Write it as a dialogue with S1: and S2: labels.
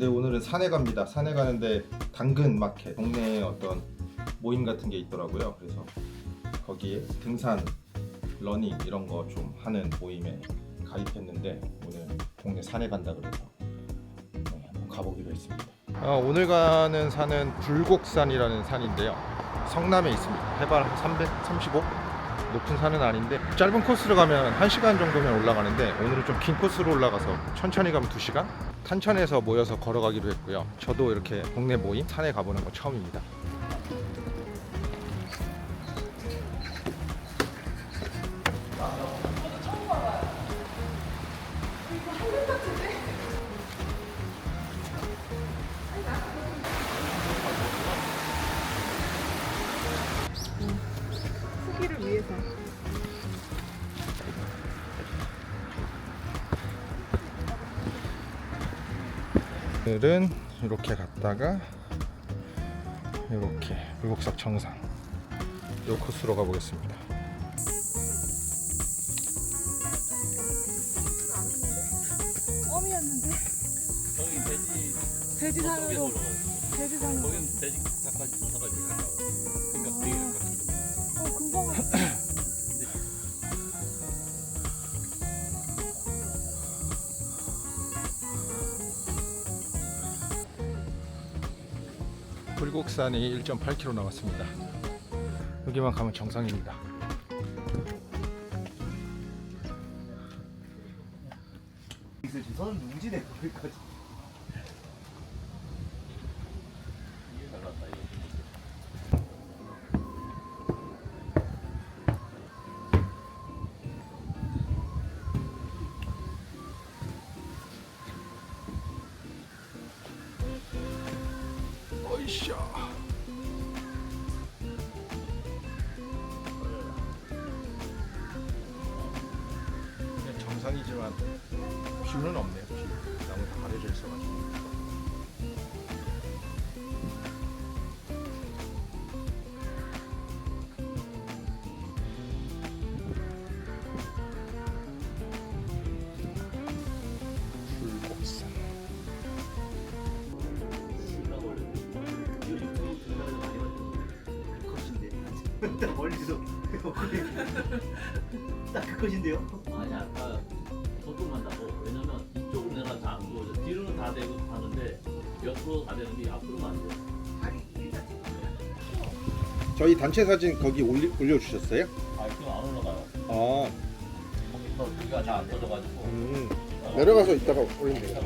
S1: 네 오늘은 산에 갑니다. 산에 가는데 당근 마켓 동네에 어떤 모임 같은 게 있더라고요. 그래서 거기에 등산, 러닝 이런 거 좀 하는 모임에 가입했는데 오늘 동네 산에 간다 그래서 네, 한번 가보기로 했습니다. 아, 오늘 가는 산은 불곡산이라는 산인데요. 성남에 있습니다. 해발 335 높은 산은 아닌데 짧은 코스로 가면 1시간 정도면 올라가는데 오늘은 좀 긴 코스로 올라가서 천천히 가면 2시간? 탄천에서 모여서 걸어가기로 했고요. 저도 이렇게 동네 모임 산에 가보는 거 처음입니다.
S2: 후기를 위해서.
S1: 오늘은 이렇게 갔다가 이렇게 불곡석 정상 이 코스로 가보겠습니다.
S2: 껌이었는데
S3: 거기 돼지
S2: 돼지 산으로
S3: 올라가요.
S2: 돼지 산으로.
S3: 거기는 돼지 조사가 되게 가까워요. 그러니까 되게
S1: 불곡산이 1.8km 남았습니다. 여기만 가면 정상입니다.
S4: 있으시 저는 누구지네 거기까지
S1: 그냥 정상이지만 뷰는 없네요. 뷰. 나무 다 가려져 있어가지고.
S4: 딱 멀리서 딱그 컷인데요
S3: 아니 아까 저쪽 간다고. 왜냐면 이쪽은 내가 다안 보여줘. 뒤로는 다 되고 가는데 옆으로 다 되는데 앞으로는 안 돼.
S1: 저희 단체 사진 거기 올리, 올려주셨어요?
S3: 아 그럼 안 올라가요.
S1: 아,
S3: 거기서 여기가 잘안 터져가지고.
S1: 음. 내려가서 이따가 올리면 돼요.